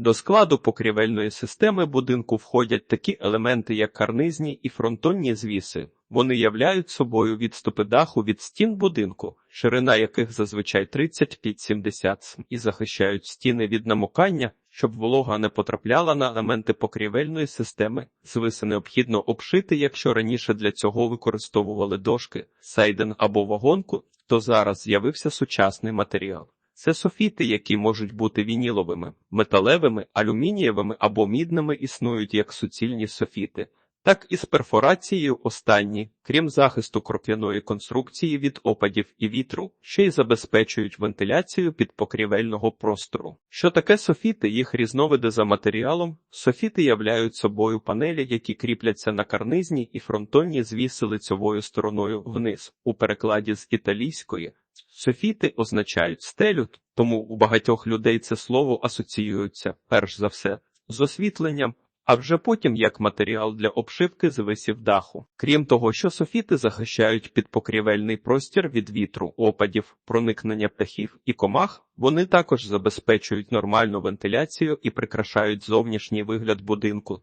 До складу покрівельної системи будинку входять такі елементи, як карнизні і фронтонні звіси. Вони являють собою відступи даху від стін будинку, ширина яких зазвичай 30-70 см, і захищають стіни від намокання, щоб волога не потрапляла на елементи покрівельної системи. Звиси необхідно обшити, якщо раніше для цього використовували дошки, сайден або вагонку, то зараз з'явився сучасний матеріал. Це софіти, які можуть бути вініловими, металевими, алюмінієвими або мідними існують як суцільні софіти, так і з перфорацією останні, крім захисту кроп'яної конструкції від опадів і вітру, ще й забезпечують вентиляцію підпокрівельного простору. Що таке софіти? Їх різновиди за матеріалом. Софіти являють собою панелі, які кріпляться на карнизні і фронтонні звіси лицьовою стороною вниз, у перекладі з італійської. Софіти означають стелю, тому у багатьох людей це слово асоціюється, перш за все, з освітленням, а вже потім як матеріал для обшивки звисів даху. Крім того, що софіти захищають підпокрівельний простір від вітру, опадів, проникнення птахів і комах, вони також забезпечують нормальну вентиляцію і прикрашають зовнішній вигляд будинку.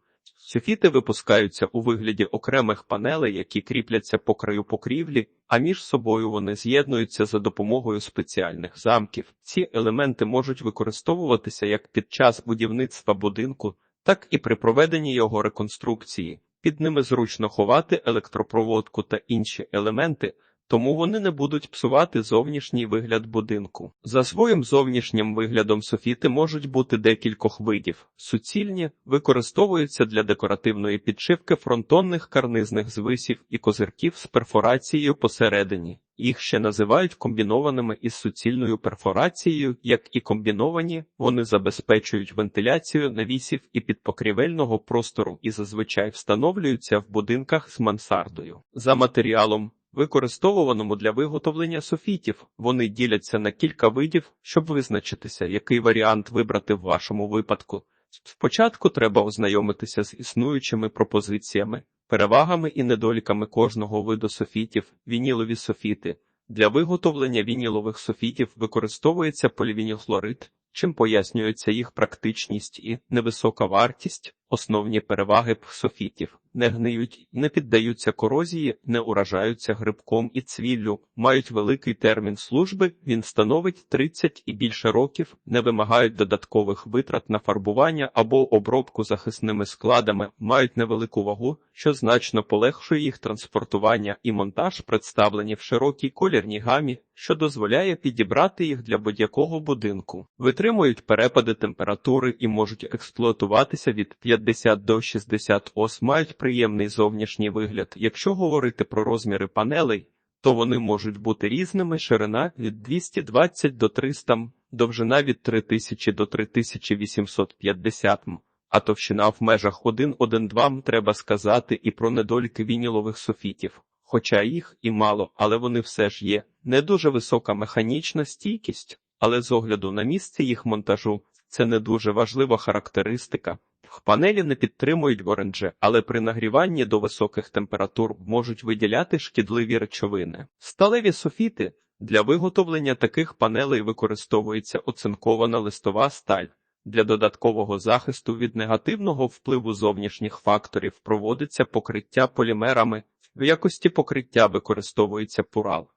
Софіти випускаються у вигляді окремих панелей, які кріпляться по краю покрівлі, а між собою вони з'єднуються за допомогою спеціальних замків. Ці елементи можуть використовуватися як під час будівництва будинку, так і при проведенні його реконструкції. Під ними зручно ховати електропроводку та інші елементи, тому вони не будуть псувати зовнішній вигляд будинку. За своїм зовнішнім виглядом софіти можуть бути декількох видів. Суцільні використовуються для декоративної підшивки фронтонних карнизних звисів і козирків з перфорацією посередині. Їх ще називають комбінованими із суцільною перфорацією, як і комбіновані, вони забезпечують вентиляцію навісів і підпокрівельного простору і зазвичай встановлюються в будинках з мансардою. За матеріалом використовуваному для виготовлення софітів. Вони діляться на кілька видів, щоб визначитися, який варіант вибрати в вашому випадку. Спочатку треба ознайомитися з існуючими пропозиціями, перевагами і недоліками кожного виду софітів, вінілові софіти. Для виготовлення вінілових софітів використовується полівінілхлорид, чим пояснюється їх практичність і невисока вартість, основні переваги софітів. Не гниють, не піддаються корозії, не уражаються грибком і цвіллю, мають великий термін служби, він становить 30 і більше років, не вимагають додаткових витрат на фарбування або обробку захисними складами, мають невелику вагу, що значно полегшує їх транспортування і монтаж, представлені в широкій колірній гамі, що дозволяє підібрати їх для будь-якого будинку, витримують перепади температури і можуть експлуатуватися від 50 до 60 ос, мають приємний зовнішній вигляд. Якщо говорити про розміри панелей, то вони можуть бути різними: ширина від 220 до 300 м, довжина від 3000 до 3850 м, а товщина в межах 1-1-2 м треба сказати і про недоліки вінілових софітів. Хоча їх і мало, але вони все ж є. Не дуже висока механічна стійкість, але з огляду на місце їх монтажу це не дуже важлива характеристика. Панелі не підтримують горенже, але при нагріванні до високих температур можуть виділяти шкідливі речовини. Сталеві софіти для виготовлення таких панелей використовується оцинкована листова сталь. Для додаткового захисту від негативного впливу зовнішніх факторів проводиться покриття полімерами, в якості покриття використовується пурал.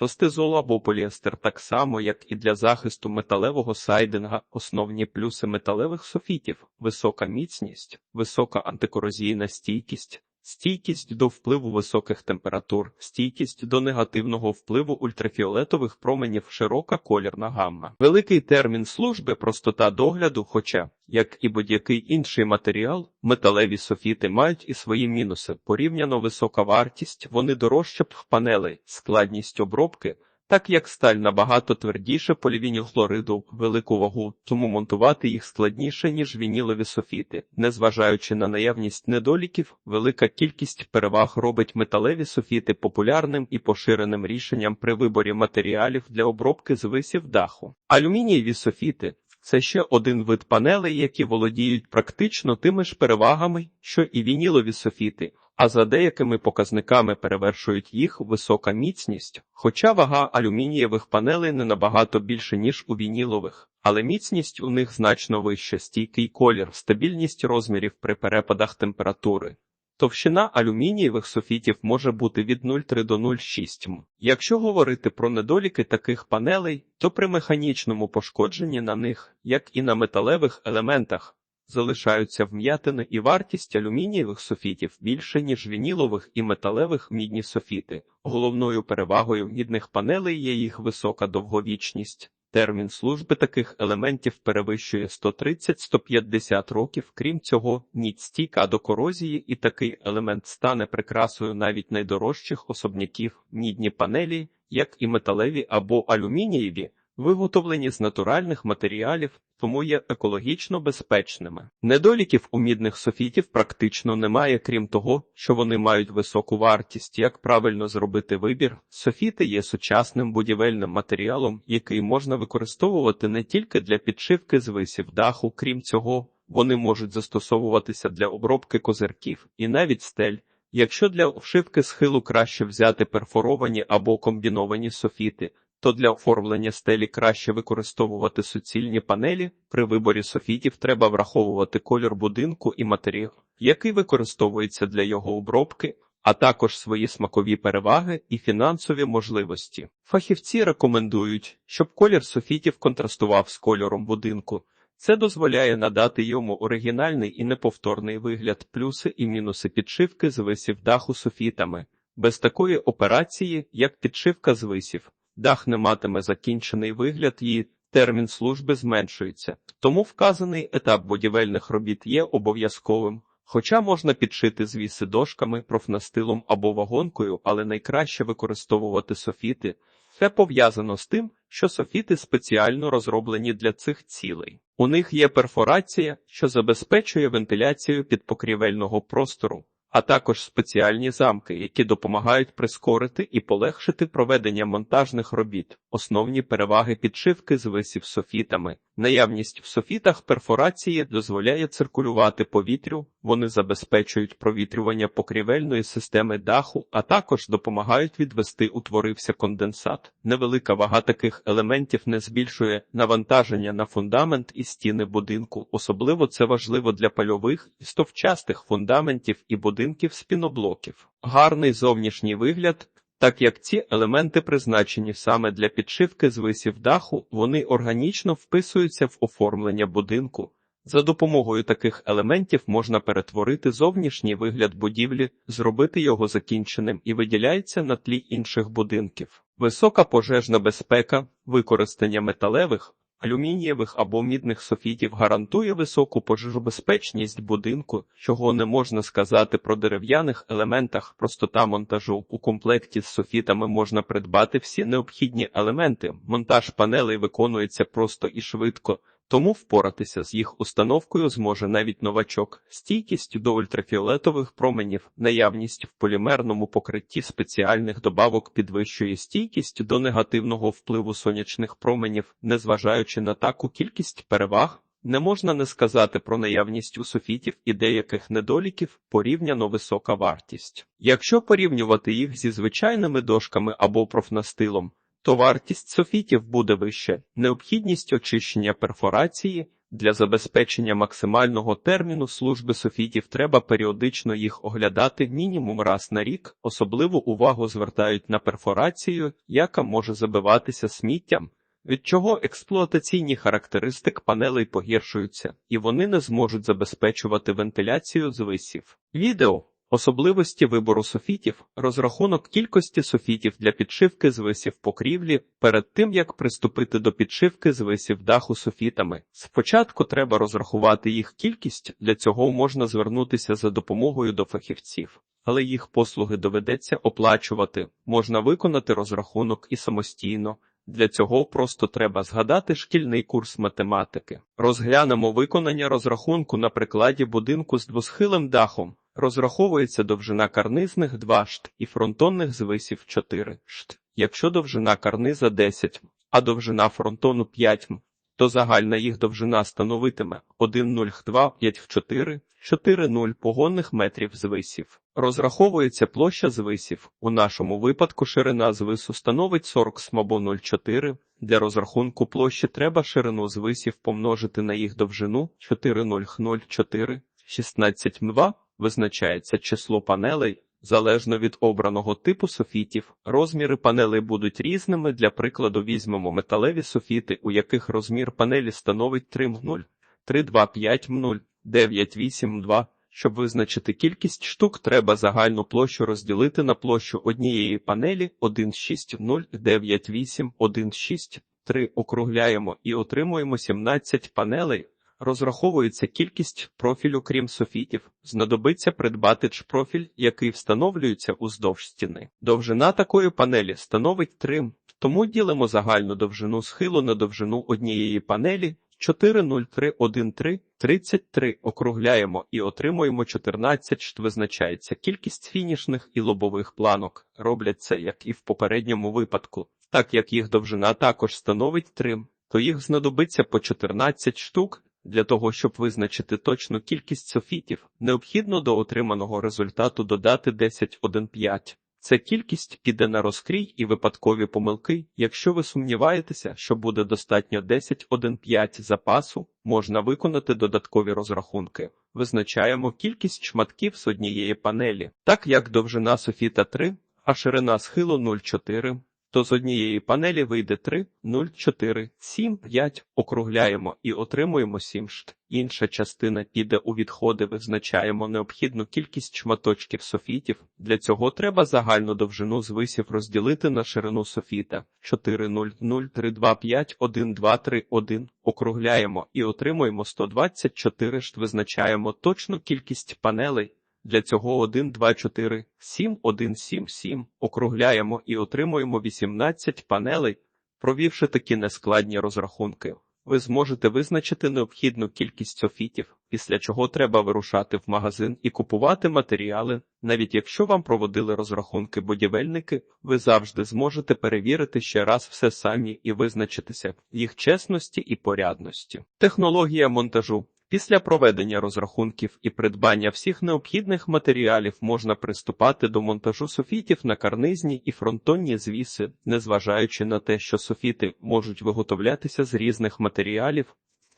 Тостизол або поліестер так само, як і для захисту металевого сайдинга, основні плюси металевих софітів, висока міцність, висока антикорозійна стійкість, стійкість до впливу високих температур, стійкість до негативного впливу ультрафіолетових променів, широка колірна гамма. Великий термін служби, простота догляду, хоча, як і будь-який інший матеріал, металеві софіти мають і свої мінуси. Порівняно висока вартість, вони дорожче б панели, складність обробки. Так як сталь набагато твердіше полівінілхлориду, велику вагу, тому монтувати їх складніше, ніж вінілові софіти. Незважаючи на наявність недоліків, велика кількість переваг робить металеві софіти популярним і поширеним рішенням при виборі матеріалів для обробки звисів даху. Алюмінієві софіти це ще один вид панелей, які володіють практично тими ж перевагами, що і вінілові софіти. А за деякими показниками перевершують їх висока міцність, хоча вага алюмінієвих панелей не набагато більше, ніж у вінілових, але міцність у них значно вища, стійкий колір, стабільність розмірів при перепадах температури. Товщина алюмінієвих софітів може бути від 0,3 до 0,6 м. Якщо говорити про недоліки таких панелей, то при механічному пошкодженні на них, як і на металевих елементах, залишаються вм'ятини і вартість алюмінієвих софітів більше, ніж вінілових і металевих мідні софіти. Головною перевагою мідних панелей є їх висока довговічність. Термін служби таких елементів перевищує 130-150 років. Крім цього, мідь стійка до корозії, і такий елемент стане прикрасою навіть найдорожчих особняків. Мідні панелі, як і металеві або алюмінієві, виготовлені з натуральних матеріалів, тому є екологічно безпечними. Недоліків у мідних софітів практично немає, крім того, що вони мають високу вартість. Як правильно зробити вибір, софіти є сучасним будівельним матеріалом, який можна використовувати не тільки для підшивки звисів даху, крім цього, вони можуть застосовуватися для обробки козирків і навіть стель. Якщо для обшивки схилу краще взяти перфоровані або комбіновані софіти, то для оформлення стелі краще використовувати суцільні панелі. При виборі софітів треба враховувати колір будинку і матеріал, який використовується для його обробки, а також свої смакові переваги і фінансові можливості. Фахівці рекомендують, щоб колір софітів контрастував з кольором будинку. Це дозволяє надати йому оригінальний і неповторний вигляд, плюси і мінуси підшивки звисів даху софітами. Без такої операції, як підшивка звисів, дах не матиме закінчений вигляд і термін служби зменшується. Тому вказаний етап будівельних робіт є обов'язковим. Хоча можна підшити звіси дошками, профнастилом або вагонкою, але найкраще використовувати софіти. Це пов'язано з тим, що софіти спеціально розроблені для цих цілей. У них є перфорація, що забезпечує вентиляцію підпокрівельного простору, а також спеціальні замки, які допомагають прискорити і полегшити проведення монтажних робіт, основні переваги підшивки з висів софітами. Наявність в софітах перфорації дозволяє циркулювати повітрю, вони забезпечують провітрювання покрівельної системи даху, а також допомагають відвести утворився конденсат. Невелика вага таких елементів не збільшує навантаження на фундамент і стіни будинку. Особливо це важливо для пальових і стовчастих фундаментів і будинків з піноблоків. Гарний зовнішній вигляд. Так як ці елементи призначені саме для підшивки звисів даху, вони органічно вписуються в оформлення будинку. За допомогою таких елементів можна перетворити зовнішній вигляд будівлі, зробити його закінченим і виділяється на тлі інших будинків. Висока пожежна безпека, використання металевих, алюмінієвих або мідних софітів гарантує високу пожежобезпечність будинку, чого не можна сказати про дерев'яних елементах. Простота монтажу у комплекті з софітами можна придбати всі необхідні елементи. Монтаж панелей виконується просто і швидко. Тому впоратися з їх установкою зможе навіть новачок, стійкість до ультрафіолетових променів, наявність в полімерному покритті спеціальних добавок підвищує стійкість до негативного впливу сонячних променів, незважаючи на таку кількість переваг. Не можна не сказати про наявність у софітів і деяких недоліків порівняно висока вартість. Якщо порівнювати їх зі звичайними дошками або профнастилом, то вартість софітів буде вище. Необхідність очищення перфорації для забезпечення максимального терміну служби софітів треба періодично їх оглядати мінімум раз на рік. Особливу увагу звертають на перфорацію, яка може забиватися сміттям. Від чого експлуатаційні характеристик панелей погіршуються, і вони не зможуть забезпечувати вентиляцію звисів. Відео Особливості вибору софітів, розрахунок кількості софітів для підшивки звисів покрівлі перед тим як приступити до підшивки звисів даху софітами. Спочатку треба розрахувати їх кількість, для цього можна звернутися за допомогою до фахівців, але їх послуги доведеться оплачувати, можна виконати розрахунок і самостійно. Для цього просто треба згадати шкільний курс математики. Розглянемо виконання розрахунку на прикладі будинку з двосхилим дахом. Розраховується довжина карнизних 2 шт і фронтонних звисів 4 шт. Якщо довжина карниза 10 м, а довжина фронтону 5 м, то загальна їх довжина становитиме 1,02 5 в 4, 4,0 погонних метрів звисів. Розраховується площа звисів. У нашому випадку ширина звису становить 40 см або 0,4. Для розрахунку площі треба ширину звисів помножити на їх довжину 4,004, 16 мва. Визначається число панелей залежно від обраного типу софітів. Розміри панелей будуть різними. Для прикладу візьмемо металеві софіти, у яких розмір панелі становить 3 м 0, 3, 2, 5 0, 9, 8 2. Щоб визначити кількість штук, треба загальну площу розділити на площу однієї панелі 1, 6, 0, 9, 8, 1, 6, 3. Округляємо і отримуємо 17 панелей. Розраховується кількість профілю, крім софітів. Знадобиться придбати чпрофіль, який встановлюється уздовж стіни. Довжина такої панелі становить 3 тому ділимо загальну довжину схилу на довжину однієї панелі 40313 33 округляємо і отримуємо 14 шт. Визначається кількість фінішних і лобових планок. Роблять це, як і в попередньому випадку. Так як їх довжина також становить 3 то їх знадобиться по 14 штук. Для того, щоб визначити точну кількість софітів, необхідно до отриманого результату додати 10,15. Ця кількість піде на розкрій і випадкові помилки. Якщо ви сумніваєтеся, що буде достатньо 10,15 запасу, можна виконати додаткові розрахунки. Визначаємо кількість шматків з однієї панелі, так як довжина софіта 3, а ширина схилу 0,4 то з однієї панелі вийде 3, 0, 4, 7, 5, округляємо і отримуємо 7 шт. Інша частина піде у відходи, визначаємо необхідну кількість шматочків софітів. Для цього треба загальну довжину звисів розділити на ширину софіта 4, 0, 0, 3, 2, 5, 1, 2, 3, 1. Округляємо і отримуємо 124 шт. Визначаємо точну кількість панелей. Для цього 1, 2, 4, 7, 1, 7, 7. Округляємо і отримуємо 18 панелей. Провівши такі нескладні розрахунки, ви зможете визначити необхідну кількість софітів, після чого треба вирушати в магазин і купувати матеріали. Навіть якщо вам проводили розрахунки будівельники, ви завжди зможете перевірити ще раз все самі і визначитися в їх чесності і порядності. Технологія монтажу Після проведення розрахунків і придбання всіх необхідних матеріалів можна приступати до монтажу софітів на карнизні і фронтонні звіси, незважаючи на те, що софіти можуть виготовлятися з різних матеріалів.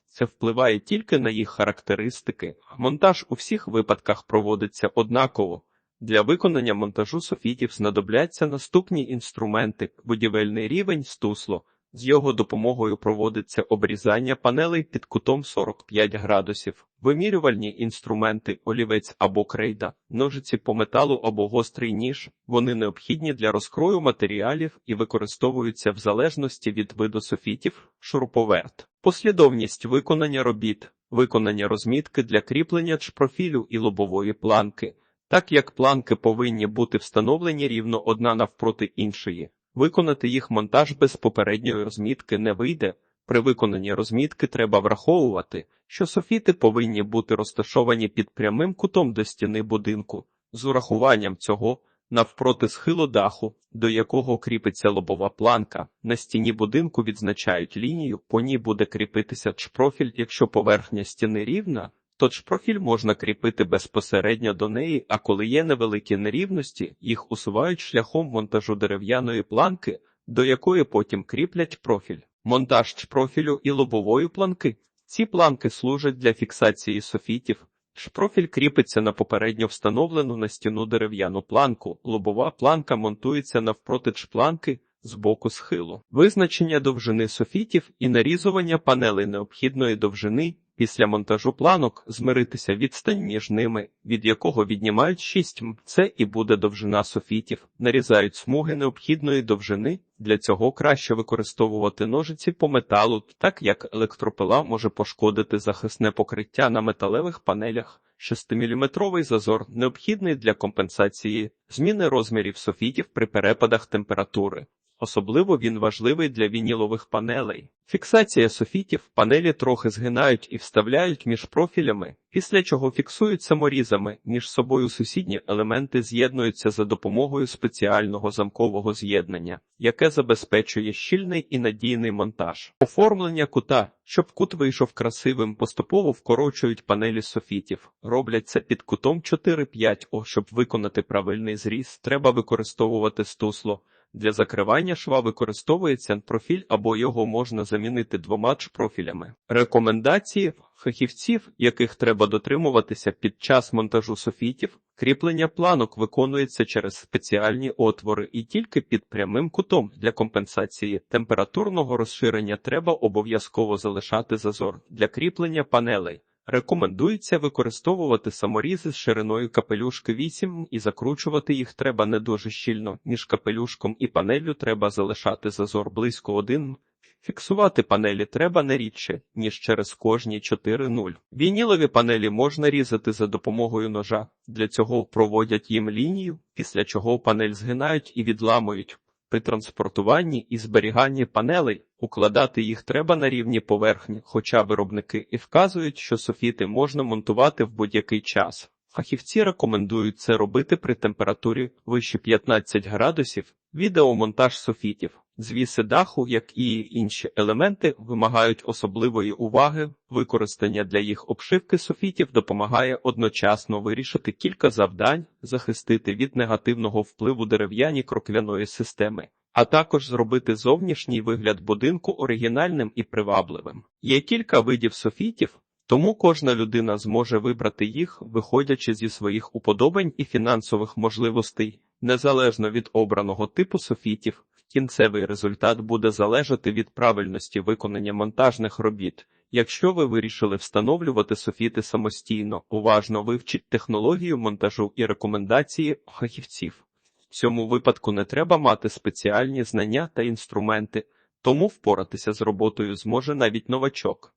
Це впливає тільки на їх характеристики. Монтаж у всіх випадках проводиться однаково. Для виконання монтажу софітів знадобляться наступні інструменти: будівельний рівень стусло. З його допомогою проводиться обрізання панелей під кутом 45 градусів, вимірювальні інструменти, олівець або крейда, ножиці по металу або гострий ніж. Вони необхідні для розкрою матеріалів і використовуються в залежності від виду софітів, шуруповерт, послідовність виконання робіт, виконання розмітки для кріплення чпрофілю і лобової планки. Так як планки повинні бути встановлені рівно одна навпроти іншої. Виконати їх монтаж без попередньої розмітки не вийде. При виконанні розмітки треба враховувати, що софіти повинні бути розташовані під прямим кутом до стіни будинку, з урахуванням цього навпроти схилу даху, до якого кріпиться лобова планка. На стіні будинку відзначають лінію, по ній буде кріпитися чпрофіль, якщо поверхня стіни рівна. Тож профіль можна кріпити безпосередньо до неї, а коли є невеликі нерівності, їх усувають шляхом монтажу дерев'яної планки, до якої потім кріплять профіль. Монтаж профілю і лобової планки. Ці планки служать для фіксації софітів. Шпрофіль кріпиться на попередньо встановлену на стіну дерев'яну планку. Лобова планка монтується навпроти чпланки з боку схилу. Визначення довжини софітів і нарізування панелей необхідної довжини Після монтажу планок змиритися відстань між ними, від якого віднімають 6 м. Це і буде довжина софітів, нарізають смуги необхідної довжини. Для цього краще використовувати ножиці по металу, так як електропила може пошкодити захисне покриття на металевих панелях. 6-мм зазор необхідний для компенсації зміни розмірів софітів при перепадах температури. Особливо він важливий для вінілових панелей. Фіксація софітів панелі трохи згинають і вставляють між профілями, після чого фіксують саморізами. Між собою сусідні елементи з'єднуються за допомогою спеціального замкового з'єднання, яке забезпечує щільний і надійний монтаж. Оформлення кута, щоб кут вийшов красивим, поступово вкорочують панелі софітів. Роблять це під кутом 4-5 О, щоб виконати правильний зріз, треба використовувати стусло. Для закривання шва використовується профіль або його можна замінити двома профілями. Рекомендації фахівців, яких треба дотримуватися під час монтажу софітів, кріплення планок виконується через спеціальні отвори і тільки під прямим кутом для компенсації температурного розширення треба обов'язково залишати зазор для кріплення панелей. Рекомендується використовувати саморізи з шириною капелюшки 8 і закручувати їх треба не дуже щільно. Між капелюшком і панеллю треба залишати зазор близько 1. Фіксувати панелі треба не рідше, ніж через кожні 4-0. Вінілові панелі можна різати за допомогою ножа. Для цього проводять їм лінію, після чого панель згинають і відламують. При транспортуванні і зберіганні панелей укладати їх треба на рівні поверхні, хоча виробники і вказують, що софіти можна монтувати в будь-який час. Фахівці рекомендують це робити при температурі вище 15 градусів. Відеомонтаж софітів. Звіси даху, як і інші елементи, вимагають особливої уваги. Використання для їх обшивки софітів допомагає одночасно вирішити кілька завдань, захистити від негативного впливу дерев'яні кроквяної системи, а також зробити зовнішній вигляд будинку оригінальним і привабливим. Є кілька видів софітів. Тому кожна людина зможе вибрати їх, виходячи зі своїх уподобань і фінансових можливостей, незалежно від обраного типу софітів. Кінцевий результат буде залежати від правильності виконання монтажних робіт. Якщо ви вирішили встановлювати софіти самостійно, уважно вивчіть технологію монтажу і рекомендації фахівців. В цьому випадку не треба мати спеціальні знання та інструменти, тому впоратися з роботою зможе навіть новачок.